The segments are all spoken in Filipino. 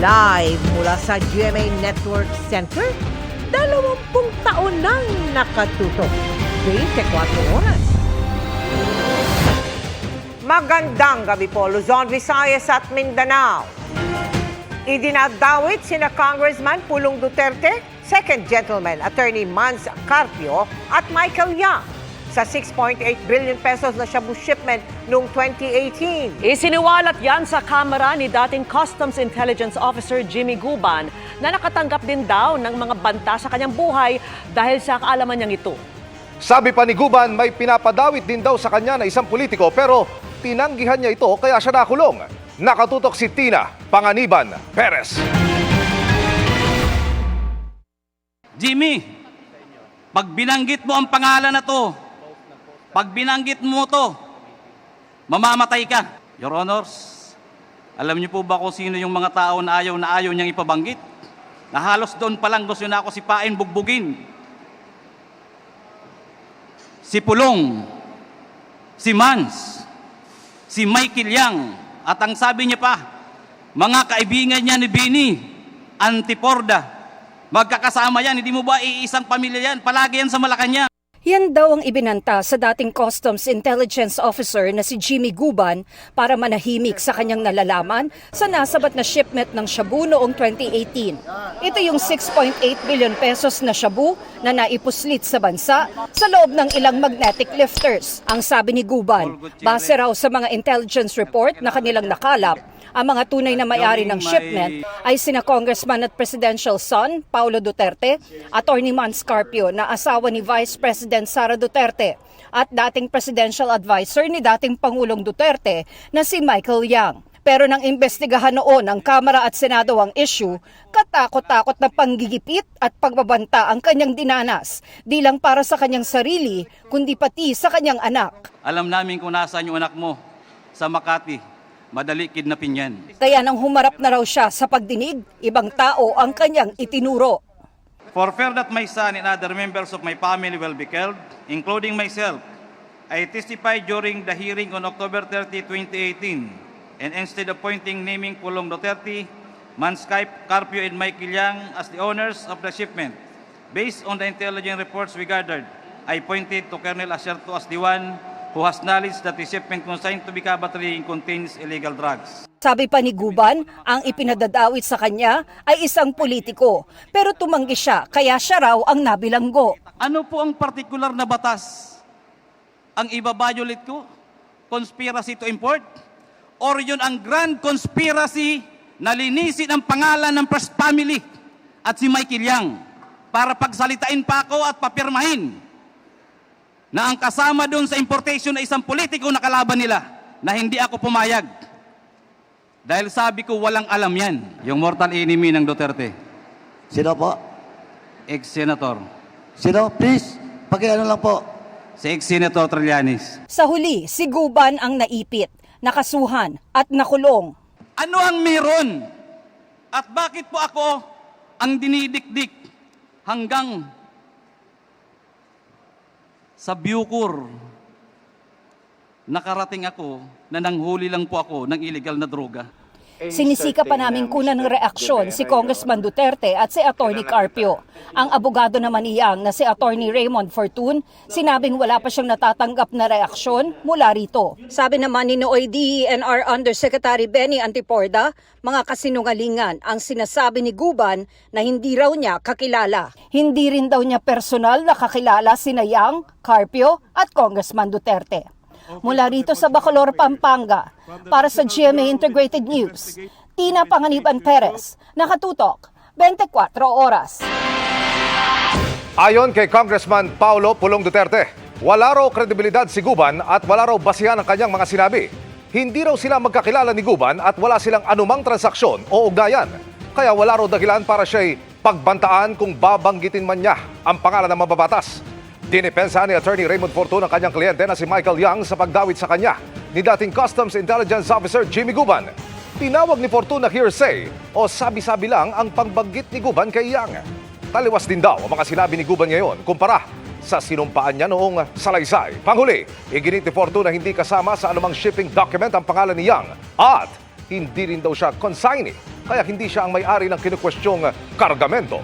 Live mula sa GMA Network Center, dalawampung taon nang nakatutok. 24 oras. Magandang gabi po, Luzon, Visayas at Mindanao. Idinadawit sina Congressman Pulong Duterte, Second Gentleman Attorney Mans Carpio at Michael Yang sa 6.8 billion pesos na shabu shipment noong 2018. Isiniwalat yan sa kamera ni dating Customs Intelligence Officer Jimmy Guban na nakatanggap din daw ng mga banta sa kanyang buhay dahil sa kaalaman niyang ito. Sabi pa ni Guban, may pinapadawit din daw sa kanya na isang politiko pero tinanggihan niya ito kaya siya nakulong. Nakatutok si Tina Panganiban Perez. Jimmy, pag binanggit mo ang pangalan na to, pag binanggit mo to, mamamatay ka. Your Honors, alam niyo po ba kung sino yung mga tao na ayaw na ayaw niyang ipabanggit? Na halos doon pa lang gusto na ako si Pain bugbugin. Si Pulong, si Mans, si Michael Yang, at ang sabi niya pa, mga kaibigan niya ni Bini, Antiporda, magkakasama yan, hindi mo ba iisang pamilya yan, palagi yan sa Malacanang. Yan daw ang ibinanta sa dating Customs Intelligence Officer na si Jimmy Guban para manahimik sa kanyang nalalaman sa nasabat na shipment ng shabu noong 2018. Ito yung 6.8 billion pesos na shabu na naipuslit sa bansa sa loob ng ilang magnetic lifters. Ang sabi ni Guban, base raw sa mga intelligence report na kanilang nakalap, ang mga tunay na may-ari ng shipment ay sina Congressman at Presidential son, Paulo Duterte, Attorney Mans Carpio na asawa ni Vice President Sara Duterte, at dating Presidential Advisor ni dating Pangulong Duterte na si Michael Yang. Pero nang imbestigahan noon ng Kamara at Senado ang issue, katakot-takot na panggigipit at pagbabanta ang kanyang dinanas, di lang para sa kanyang sarili, kundi pati sa kanyang anak. Alam namin kung nasaan yung anak mo sa Makati. Madali kidnapin yan. Kaya nang humarap na raw siya sa pagdinig, ibang tao ang kanyang itinuro. For fear that my son and other members of my family will be killed, including myself, I testified during the hearing on October 30, 2018, and instead of pointing naming Pulong Duterte, Manskype, Carpio, and Michael Yang as the owners of the shipment, based on the intelligence reports we gathered, I pointed to Colonel Acerto as the one who has knowledge that the shipment consigned to Bicabatri contains illegal drugs. Sabi pa ni Guban, ang ipinadadawit sa kanya ay isang politiko. Pero tumanggi siya, kaya siya raw ang nabilanggo. Ano po ang particular na batas ang ibabiolate ko? Conspiracy to import? Or yun ang grand conspiracy na linisin ang pangalan ng first family at si Michael Yang para pagsalitain pa ako at papirmahin na ang kasama doon sa importation na isang politiko na kalaban nila na hindi ako pumayag. Dahil sabi ko walang alam yan, yung mortal enemy ng Duterte, Sino po? ex-senator, Sino? Please, pakiano lang po. si ex-senator Trillanes. Sa huli, si Guban ang naipit, nakasuhan at nakulong. Ano ang meron? At bakit po ako ang dinidikdik hanggang sa Bucor? Nakarating ako na nanghuli lang po ako ng illegal na droga. Sinisika pa namin kunan ng reaksyon si Congressman Duterte at si Attorney Carpio. Ang abogado naman iyang na si Attorney Raymond Fortun, sinabing wala pa siyang natatanggap na reaksyon mula rito. Sabi naman ni Nooy DENR Undersecretary Benny Antiporda, mga kasinungalingan ang sinasabi ni Guban na hindi raw niya kakilala. Hindi rin daw niya personal na kakilala sina Yang, Carpio at Congressman Duterte. Mula rito sa Bacolor, Pampanga, para sa GMA Integrated News, Tina Panganiban Perez, nakatutok, 24 oras. Ayon kay Congressman Paulo Pulong Duterte, wala raw kredibilidad si Guban at wala raw basihan ang kanyang mga sinabi. Hindi raw sila magkakilala ni Guban at wala silang anumang transaksyon o ugnayan. Kaya wala raw dahilan para siya'y pagbantaan kung babanggitin man niya ang pangalan ng mababatas. Dinipensa ni Attorney Raymond Fortun ang kanyang kliyente na si Michael Young sa pagdawit sa kanya ni dating Customs Intelligence Officer Jimmy Guban. Tinawag ni Fortun na hearsay o sabi-sabi lang ang pagbanggit ni Guban kay Young. Taliwas din daw ang mga sinabi ni Guban ngayon kumpara sa sinumpaan niya noong salaysay. Panghuli, iginit ni Fortun na hindi kasama sa anumang shipping document ang pangalan ni Young at hindi rin daw siya consignee kaya hindi siya ang may-ari ng kinukwestyong kargamento.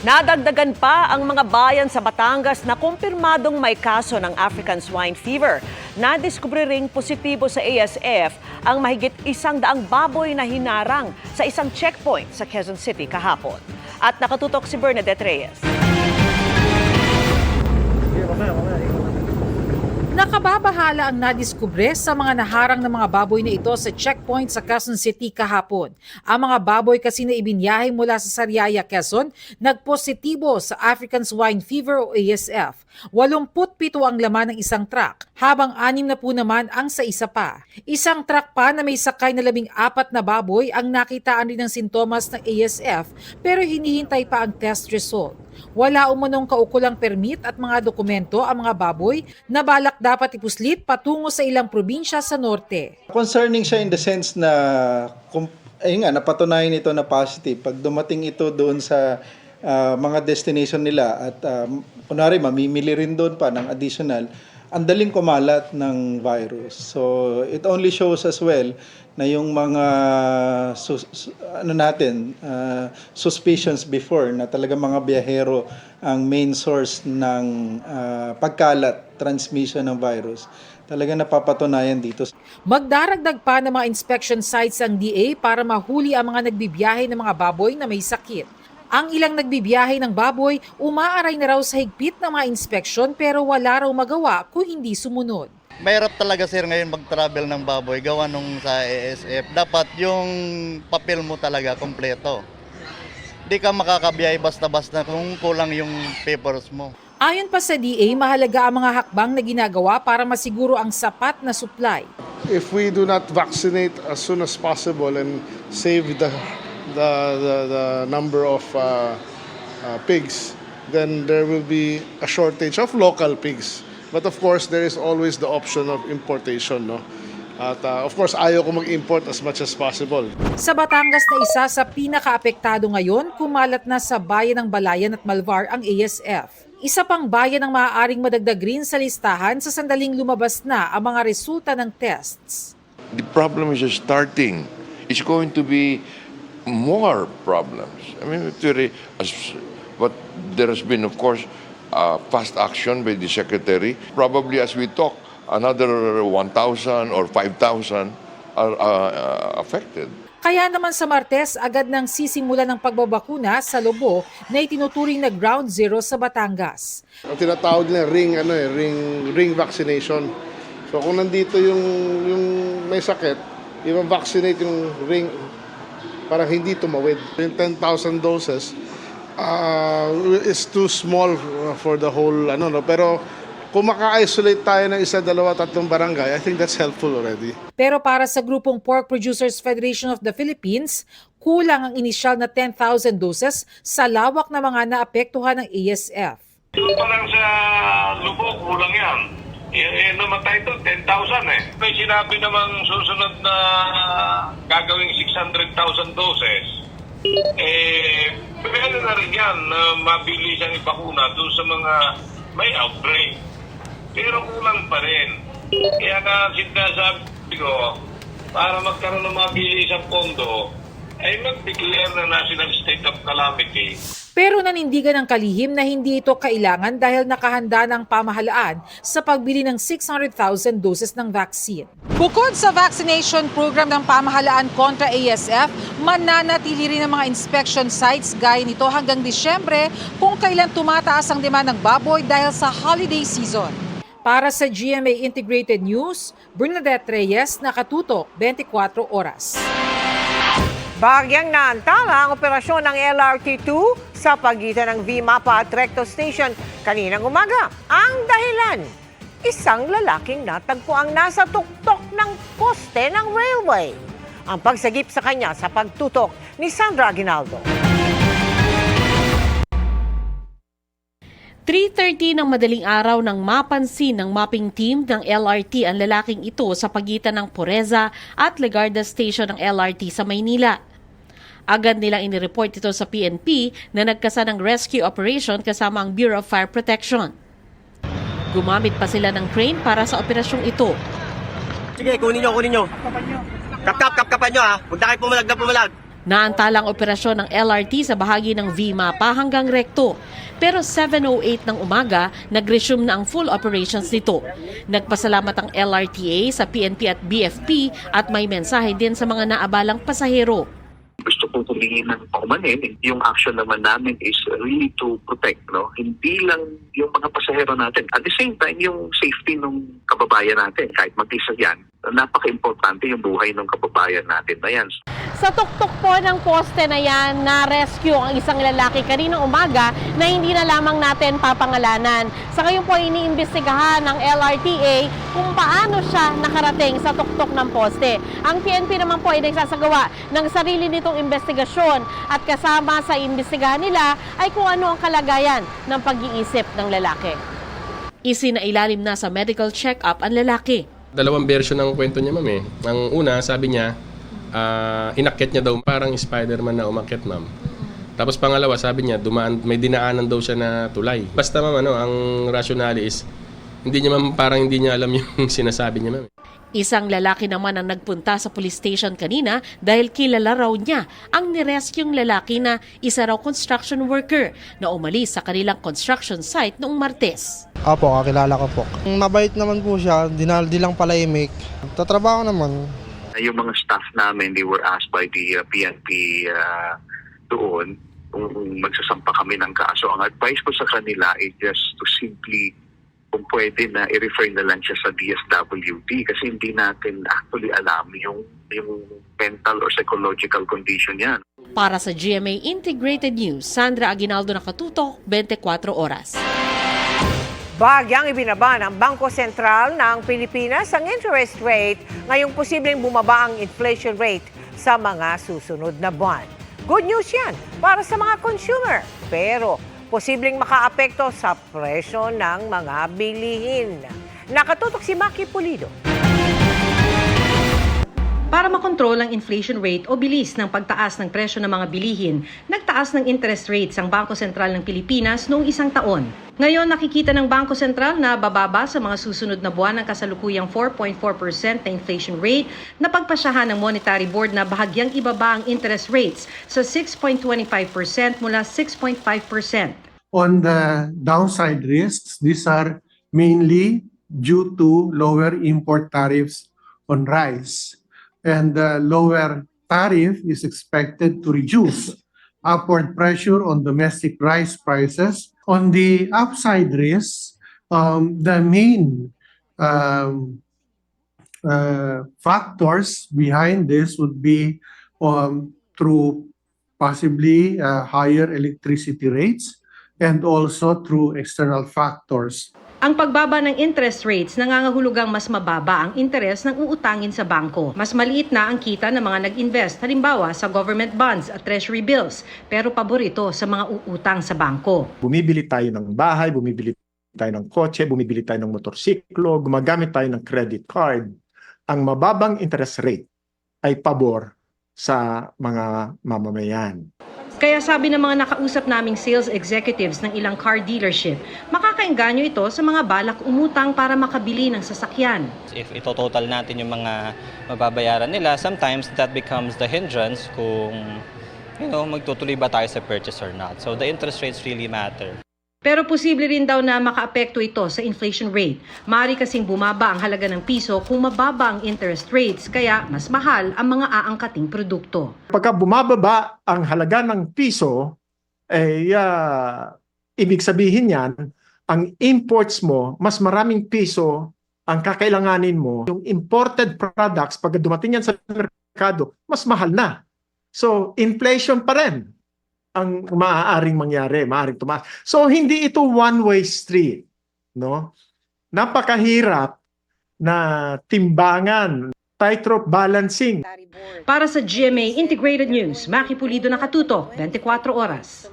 Nadagdagan pa ang mga bayan sa Batangas na kumpirmadong may kaso ng African Swine Fever. Nadiskubre ring positibo sa ASF ang mahigit isang daang baboy na hinarang sa isang checkpoint sa Quezon City kahapon. At nakatutok si Bernadette Reyes. Nakababahala ang nadiskubre sa mga naharang ng mga baboy na ito sa checkpoint sa Quezon City kahapon. Ang mga baboy kasi na ibinyahe mula sa Sariaya, Quezon, nagpositibo sa African Swine Fever o ASF. 87 ang laman ng isang truck, habang anim na po naman ang sa isa pa. Isang truck pa na may sakay na labing apat na baboy ang nakitaan rin ng sintomas ng ASF pero hinihintay pa ang test result. Wala umunong kaukulang permit at mga dokumento ang mga baboy na balak dapat ipuslit patungo sa ilang probinsya sa norte. Concerning siya in the sense na, ayun nga, napatunayan ito na positive. Pag dumating ito doon sa ah, mga destination nila at um, kunwari mamimili rin doon pa ng additional, ang daling kumalat ng virus. So it only shows as well na yung mga sus- su- ano natin ah, suspicions before na talaga mga biyahero ang main source ng ah, pagkalat transmission ng virus talaga napapatunayan dito Magdaragdag pa ng mga inspection sites ang DA para mahuli ang mga nagbibiyahe ng mga baboy na may sakit. Ang ilang nagbibiyahe ng baboy umaaray na raw sa higpit ng mga inspeksyon pero wala raw magawa kung hindi sumunod. Mahirap talaga sir ngayon mag-travel ng baboy gawa nung sa ASF. Dapat yung papel mo talaga kompleto. Di ka makakabiyahe basta-basta kung kulang yung papers mo. Ayon pa sa DA, mahalaga ang mga hakbang na ginagawa para masiguro ang sapat na supply. if we do not vaccinate as soon as possible and save the the the, the number of uh, uh, pigs, then there will be a shortage of local pigs. But of course, there is always the option of importation, no. At uh, of course, ayaw ko mag-import as much as possible. Sa Batangas na isa sa pinakaapektado ngayon, kumalat na sa bayan ng Balayan at Malvar ang ASF. Isa pang bayan ang maaaring madagdag rin sa listahan sa sandaling lumabas na ang mga resulta ng tests. the problem is just starting. It's going to be more problems. I mean, very, as, but there has been, of course, uh, fast action by the secretary. Probably as we talk, another 1,000 or 5,000 are uh, uh, affected. Kaya naman sa Martes, agad nang sisimula ng pagbabakuna sa Lobo na itinuturing na ground zero sa Batangas. Ang tinatawag nila ring ano eh, ring ring vaccination. So kung nandito yung yung may sakit, i-vaccinate yung ring para hindi tumawid. Yung 10,000 doses uh, is too small for the whole ano no pero kung maka-isolate tayo ng isa, dalawa, tatlong barangay, I think that's helpful already. Pero para sa grupong Pork Producers Federation of the Philippines, kulang ang inisyal na 10,000 doses sa lawak na mga naapektuhan ng ASF. Doon pa lang sa lubog, kulang yan. Eh, eh, namatay to, 10,000 eh. May sinabi namang susunod na gagawing 600,000 doses. Eh, pwede na rin yan na mabilis ang ipakuna doon sa mga may outbreak. Pero kulang pa rin. Kaya nga sinasabi ko, para magkaroon ng mabilis ang pondo, ay mag-declare na national state of calamity. Pero nanindigan ng kalihim na hindi ito kailangan dahil nakahanda ng pamahalaan sa pagbili ng 600,000 doses ng vaccine. Bukod sa vaccination program ng pamahalaan kontra ASF, mananatili rin ang mga inspection sites gaya nito hanggang Disyembre kung kailan tumataas ang demand ng baboy dahil sa holiday season. Para sa GMA Integrated News, Bernadette Reyes, nakatutok 24 oras. Bagyang naantala ang operasyon ng LRT-2 sa pagitan ng V-MAPA at Recto Station kaninang umaga. Ang dahilan, isang lalaking natagpo ang nasa tuktok ng poste ng railway. Ang pagsagip sa kanya sa pagtutok ni Sandra Aguinaldo. 3.30 ng madaling araw nang mapansin ng mapping team ng LRT ang lalaking ito sa pagitan ng Poreza at Legarda Station ng LRT sa Maynila. Agad nilang inireport ito sa PNP na nagkasa ng rescue operation kasama ang Bureau of Fire Protection. Gumamit pa sila ng crane para sa operasyong ito. Sige, kunin nyo, kunin nyo. Kap-kap, kap-kapan nyo ha. Huwag na kayo pumalag na pumalag. Naantala ang operasyon ng LRT sa bahagi ng VMAPA hanggang Recto. Pero 7.08 ng umaga, nag-resume na ang full operations nito. Nagpasalamat ang LRTA sa PNP at BFP at may mensahe din sa mga naabalang pasahero. Gusto kong humingi ng paumanin. Yung action naman namin is really to protect, no? Hindi lang yung mga pasahero natin. At the same time, yung safety ng kababayan natin. Kahit mag-isa yan, napaka-importante yung buhay ng kababayan natin na yan. Sa tuktok po ng poste na yan, na-rescue ang isang lalaki kaninang umaga na hindi na lamang natin papangalanan. Sa ngayon po iniimbestigahan ng LRTA kung paano siya nakarating sa tuktok ng poste. Ang PNP naman po ay nagsasagawa ng sarili nitong investigasyon at kasama sa imbestigahan nila ay kung ano ang kalagayan ng pag-iisip ng lalaki. Isinailalim na sa medical check-up ang lalaki. Dalawang version ng kwento niya, ma'am eh. Ang una, sabi niya, ah, inakyat niya daw parang Spider-Man na umakyat, ma'am. Tapos pangalawa, sabi niya, dumaan, may dinaanan daw siya na tulay. Basta ma'am, ano, ang rationale is, hindi niya ma'am, parang hindi niya alam yung sinasabi niya, ma'am. Isang lalaki naman ang nagpunta sa police station kanina dahil kilala raw niya ang niresyong lalaki na isa raw construction worker na umalis sa kanilang construction site noong Martes. Opo, kakilala ko po. Mabait naman po siya, di, na, di lang palayimik. Tatrabaho naman. Yung mga staff namin, they were asked by the uh, PNP uh, doon kung magsasampa kami ng kaso. Ang advice ko sa kanila is just to simply kung pwede na i-refer na lang siya sa DSWD kasi hindi natin actually alam yung yung mental or psychological condition yan. Para sa GMA Integrated News, Sandra Aguinaldo Nakatutok, 24 oras. Bagyang ibinaba ng Bangko Sentral ng Pilipinas ang interest rate ngayong posibleng bumaba ang inflation rate sa mga susunod na buwan. Good news yan para sa mga consumer. Pero posibleng makaapekto sa presyo ng mga bilihin. Nakatutok si Maki Pulido. Para makontrol ang inflation rate o bilis ng pagtaas ng presyo ng mga bilihin, nagtaas ng interest rates ang Bangko Sentral ng Pilipinas noong isang taon. Ngayon nakikita ng Bangko Sentral na bababa sa mga susunod na buwan ng kasalukuyang 4.4% na inflation rate na pagpasyahan ng Monetary Board na bahagyang ibaba ang interest rates sa 6.25% mula 6.5%. On the downside risks, these are mainly due to lower import tariffs on rice. And the lower tariff is expected to reduce upward pressure on domestic rice prices. On the upside risk, um, the main um, uh, factors behind this would be um, through possibly uh, higher electricity rates and also through external factors. Ang pagbaba ng interest rates nangangahulugang mas mababa ang interes ng uutangin sa bangko. Mas maliit na ang kita ng mga nag-invest halimbawa sa government bonds at treasury bills pero paborito sa mga uutang sa bangko. Bumibili tayo ng bahay, bumibili tayo ng kotse, bumibili tayo ng motorsiklo, gumagamit tayo ng credit card. Ang mababang interest rate ay pabor sa mga mamamayan. Kaya sabi ng mga nakausap naming sales executives ng ilang car dealership, makakainganyo ito sa mga balak umutang para makabili ng sasakyan. If ito-total natin yung mga mababayaran nila, sometimes that becomes the hindrance kung you know, magtutuloy ba tayo sa purchase or not. So the interest rates really matter. Pero posible rin daw na makaapekto ito sa inflation rate. Mari kasing bumaba ang halaga ng piso kung mababa ang interest rates, kaya mas mahal ang mga aangkating produkto. Pagka bumababa ang halaga ng piso, eh, ah, ibig sabihin yan, ang imports mo, mas maraming piso ang kakailanganin mo. Yung imported products, pag dumating yan sa merkado, mas mahal na. So, inflation pa rin ang maaaring mangyari, maaaring tumaas. So, hindi ito one-way street. No? Napakahirap na timbangan, tightrope balancing. Para sa GMA Integrated News, Maki Pulido Nakatuto, 24 oras.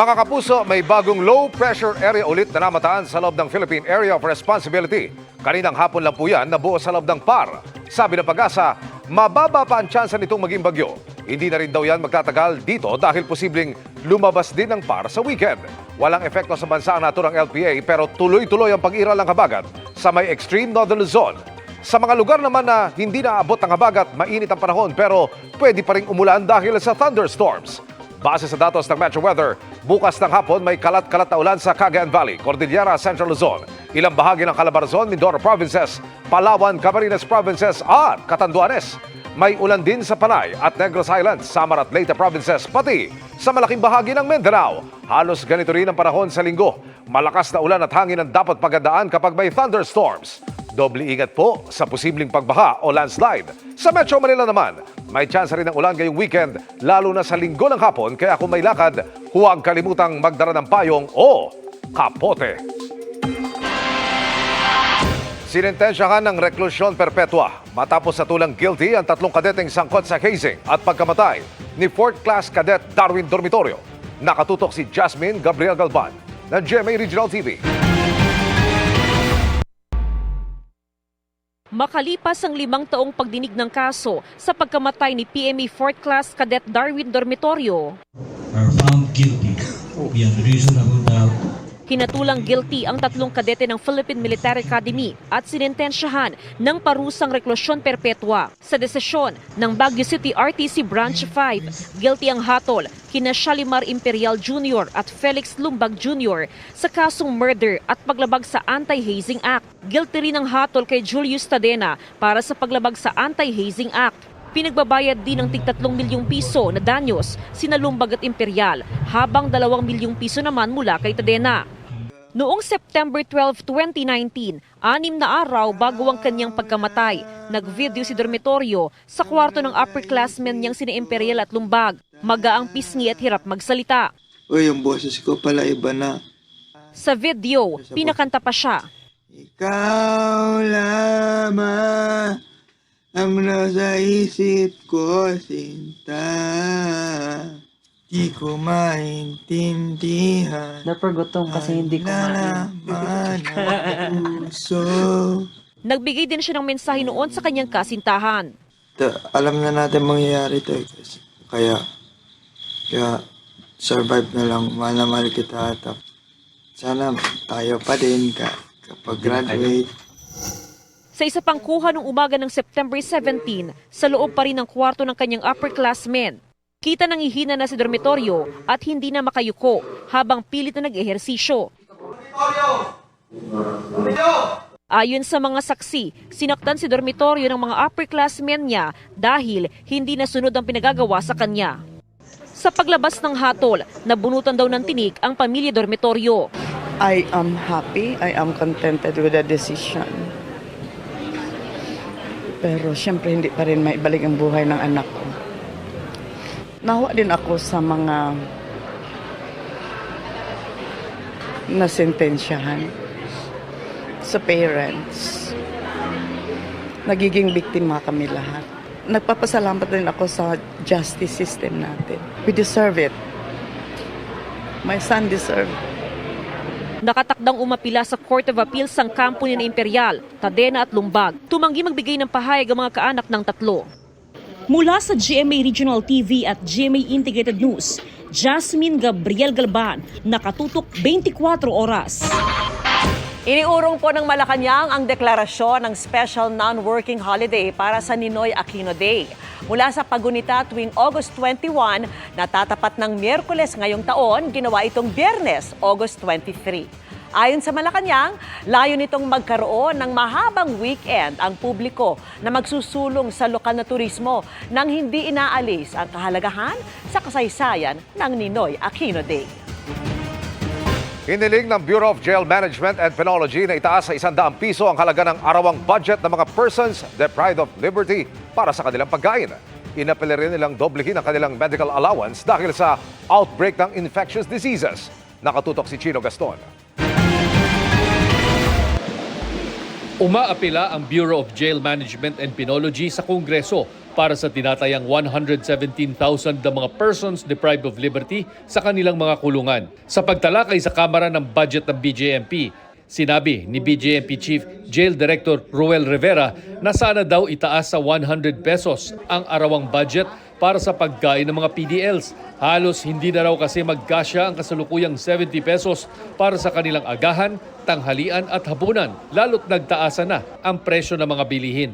Mga kapuso, may bagong low pressure area ulit na namataan sa loob ng Philippine Area of Responsibility. Kaninang hapon lang po yan nabuo sa loob ng PAR. Sabi ng pag-asa, mababa pa ang tsansa nitong maging bagyo. Hindi na rin daw yan magtatagal dito dahil posibleng lumabas din ng par sa weekend. Walang epekto sa bansa ang naturang LPA pero tuloy-tuloy ang pag-iral ng habagat sa may extreme northern zone. Sa mga lugar naman na hindi naabot ng habagat, mainit ang panahon pero pwede pa rin umulan dahil sa thunderstorms. Base sa datos ng Metro Weather, bukas ng hapon may kalat-kalat na ulan sa Cagayan Valley, Cordillera, Central Luzon, ilang bahagi ng Calabarzon, Mindoro Provinces, Palawan, Camarines Provinces at Catanduanes. May ulan din sa Panay at Negros Islands, Samar at Leyte Provinces, pati sa malaking bahagi ng Mindanao. Halos ganito rin ang panahon sa linggo. Malakas na ulan at hangin ang dapat pagandaan kapag may thunderstorms. Doble ingat po sa posibleng pagbaha o landslide. Sa Metro Manila naman, may chance rin ng ulan ngayong weekend, lalo na sa linggo ng hapon, kaya kung may lakad, huwag kalimutang magdala ng payong o kapote. Sinintensyahan ng reklusyon perpetua matapos sa tulang guilty ang tatlong kadeteng sangkot sa hazing at pagkamatay ni 4th Class Cadet Darwin Dormitorio. Nakatutok si Jasmine Gabriel Galban ng GMA Regional TV. Makalipas ang limang taong pagdinig ng kaso sa pagkamatay ni PMA 4th Class Cadet Darwin Dormitorio, are found guilty beyond reasonable doubt hinatulang guilty ang tatlong kadete ng Philippine Military Academy at sinintensyahan ng parusang reklusyon perpetua. Sa desisyon ng Baguio City RTC Branch 5, guilty ang hatol kina Shalimar Imperial Jr. at Felix Lumbag Jr. sa kasong murder at paglabag sa Anti-Hazing Act. Guilty rin ang hatol kay Julius Tadena para sa paglabag sa Anti-Hazing Act. Pinagbabayad din ng tig 3 milyong piso na danyos sina Lumbag at Imperial habang 2 milyong piso naman mula kay Tadena. Noong September 12, 2019, anim na araw bago ang kanyang pagkamatay, nag-video si Dormitorio sa kwarto ng upperclassmen niyang sina Imperial at Lumbag. Magaang pisngi at hirap magsalita. Uy, yung boses ko pala iba na. Sa video, pinakanta pa siya. Ikaw lamang ang nasa isip ko, sinta. Di ko maintindihan. Napagutom kasi hindi kumain. Nalaman ang puso. Nagbigay din siya ng mensahe noon sa kanyang kasintahan. Ta- alam na natin mangyayari to eh. Kasi- Kaya, kaya survive na lang. Mahal na mahal kita at sana tayo pa din ka, kapag graduate. Sa isa pang kuha noong umaga ng September 17, sa loob pa rin ng kwarto ng kanyang upperclassmen, kita nang ihina na si dormitoryo at hindi na makayuko habang pilit na nag-ehersisyo. Ayon sa mga saksi, sinaktan si dormitoryo ng mga upperclassmen niya dahil hindi nasunod ang pinagagawa sa kanya. Sa paglabas ng hatol, nabunutan daw ng tinig ang pamilya dormitoryo. I am happy. I am contented with the decision. Pero siyempre hindi pa rin maibalik ang buhay ng anak ko. Nawa din ako sa mga nasentensyahan sa parents. Nagiging biktima kami lahat. Nagpapasalamat din ako sa justice system natin. We deserve it. My son deserve Nakatakdang umapila sa Court of Appeals ang kampo ni Imperial, Tadena at Lumbag. Tumanggi magbigay ng pahayag ang mga kaanak ng tatlo. Mula sa GMA Regional TV at GMA Integrated News, Jasmine Gabriel Galban, nakatutok 24 oras. Iniurong po ng Malacanang ang deklarasyon ng Special Non-Working Holiday para sa Ninoy Aquino Day. Mula sa pagunita tuwing August 21, natatapat ng Miyerkules ngayong taon, ginawa itong Biyernes, August 23. Ayon sa Malacanang, layo nitong magkaroon ng mahabang weekend ang publiko na magsusulong sa lokal na turismo nang hindi inaalis ang kahalagahan sa kasaysayan ng Ninoy Aquino Day. Hiniling ng Bureau of Jail Management and Penology na itaas sa 100 piso ang halaga ng arawang budget ng mga persons deprived of liberty para sa kanilang pagkain. Inapela rin nilang doblehin ang kanilang medical allowance dahil sa outbreak ng infectious diseases. Nakatutok si Chino Gaston. Umaapila ang Bureau of Jail Management and Penology sa Kongreso para sa tinatayang 117,000 na mga persons deprived of liberty sa kanilang mga kulungan. Sa pagtalakay sa Kamara ng Budget ng BJMP, Sinabi ni BJMP Chief Jail Director Ruel Rivera na sana daw itaas sa 100 pesos ang arawang budget para sa pagkain ng mga PDLs. Halos hindi na raw kasi magkasya ang kasalukuyang 70 pesos para sa kanilang agahan, tanghalian at hapunan, lalo't nagtaasan na ang presyo ng mga bilihin.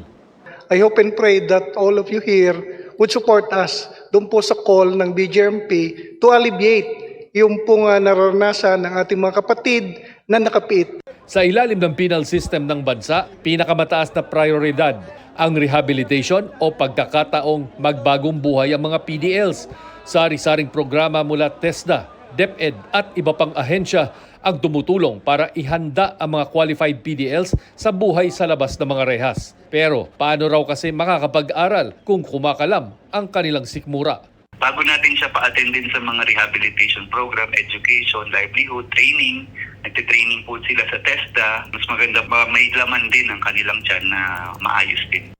I hope and pray that all of you here would support us doon po sa call ng BJMP to alleviate yung pong uh, nararanasan ng ating mga kapatid na nakapit. Sa ilalim ng penal system ng bansa, pinakamataas na prioridad ang rehabilitation o pagkakataong magbagong buhay ang mga PDLs. Sari-saring programa mula TESDA, DepEd at iba pang ahensya ang tumutulong para ihanda ang mga qualified PDLs sa buhay sa labas ng mga rehas. Pero paano raw kasi makakapag-aral kung kumakalam ang kanilang sikmura? Bago natin siya pa-attend din sa mga rehabilitation program, education, livelihood, training, nagtitraining po sila sa TESDA, mas maganda pa may laman din ang kanilang tiyan na maayos din.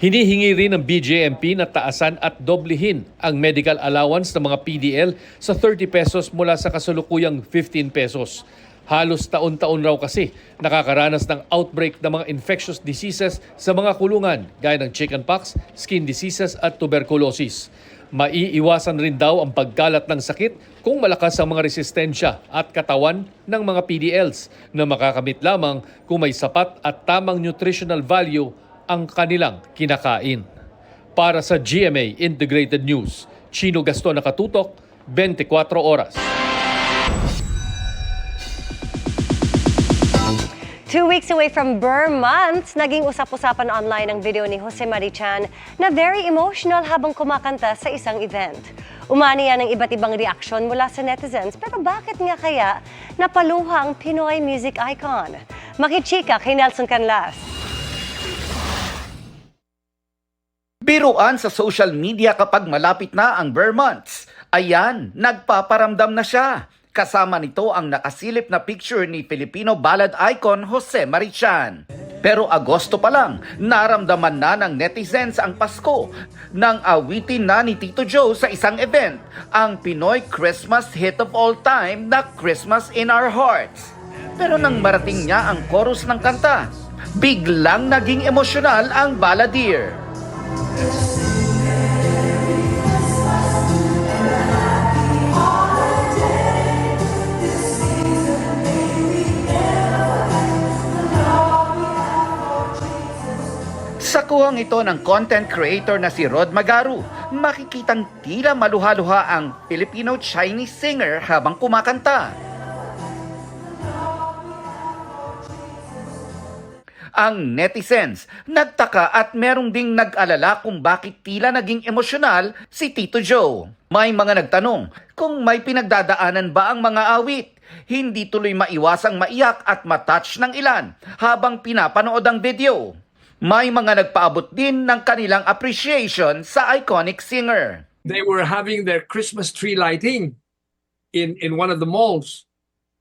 Hinihingi rin ng BJMP na taasan at doblehin ang medical allowance ng mga PDL sa 30 pesos mula sa kasalukuyang 15 pesos. Halos taon-taon raw kasi nakakaranas ng outbreak ng mga infectious diseases sa mga kulungan gaya ng chickenpox, skin diseases at tuberculosis. Maiiwasan rin daw ang pagkalat ng sakit kung malakas ang mga resistensya at katawan ng mga PDLs na makakamit lamang kung may sapat at tamang nutritional value ang kanilang kinakain. Para sa GMA Integrated News, Chino Gaston nakatutok, 24 oras. Two weeks away from Burr Months, naging usap-usapan online ang video ni Jose Marichan na very emotional habang kumakanta sa isang event. Umani yan ng iba't ibang reaksyon mula sa netizens, pero bakit nga kaya napaluha ang Pinoy music icon? Makichika kay Nelson Canlas. Biruan sa social media kapag malapit na ang Burr months. Ayan, nagpaparamdam na siya. Kasama nito ang nakasilip na picture ni Filipino ballad icon Jose Marichan. Pero Agosto pa lang, naramdaman na ng netizens ang Pasko nang awitin na ni Tito Joe sa isang event, ang Pinoy Christmas hit of all time na Christmas in Our Hearts. Pero nang marating niya ang chorus ng kanta, biglang naging emosyonal ang balladeer. Sa kuhang ito ng content creator na si Rod Magaru, makikitang tila maluha-luha ang Filipino-Chinese singer habang kumakanta. Ang netizens nagtaka at merong ding nag-alala kung bakit tila naging emosyonal si Tito Joe. May mga nagtanong kung may pinagdadaanan ba ang mga awit. Hindi tuloy maiwasang maiyak at matouch ng ilan habang pinapanood ang video. May mga nagpaabot din ng kanilang appreciation sa iconic singer. they were having their Christmas tree lighting in, in one of the malls.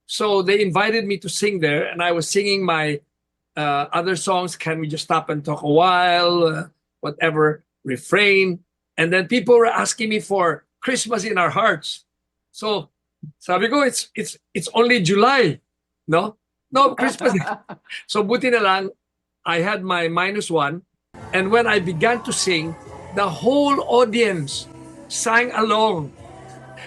So they invited me to sing there, and I was singing my uh, other songs. Can we just stop and talk a while? Uh, whatever refrain. And then people were asking me for Christmas in our hearts. So sabi ko, it's, it's, it's only July. No? No, Christmas. so buti na lang, I had my minus one. And when I began to sing, the whole audience sang along.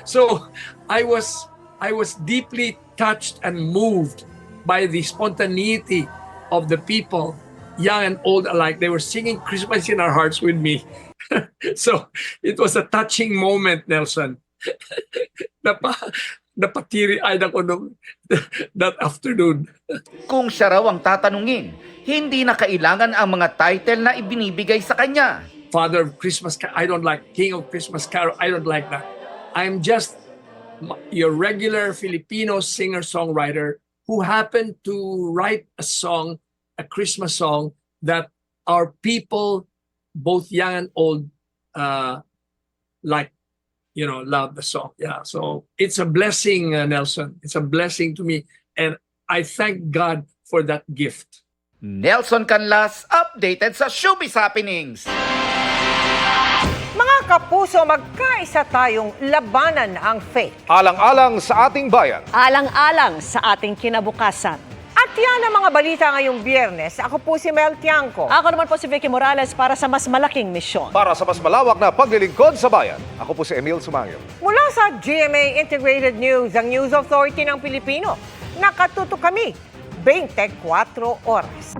So I was I was deeply touched and moved by the spontaneity of the people, young and old alike. They were singing Christmas in our hearts with me. so it was a touching moment, Nelson. Napa, napatiri-eyed ako nung that afternoon. Kung siya raw ang tatanungin, hindi na kailangan ang mga title na ibinibigay sa kanya. Father of Christmas, I don't like King of Christmas Carol. I don't like that. I'm just your regular Filipino singer-songwriter who happened to write a song, a Christmas song that our people, both young and old, uh, like, you know, love the song. Yeah. So it's a blessing, uh, Nelson. It's a blessing to me. And I thank God for that gift. Nelson Canlas, updated sa Showbiz Happenings. Mga kapuso, magkaisa tayong labanan ang fake. Alang-alang sa ating bayan. Alang-alang sa ating kinabukasan. At At yan ang mga balita ngayong biyernes. Ako po si Mel Tiangco. Ako naman po si Vicky Morales para sa mas malaking misyon. Para sa mas malawak na paglilingkod sa bayan, ako po si Emil Sumangil. Mula sa GMA Integrated News, ang News Authority ng Pilipino, nakatuto kami 24 oras.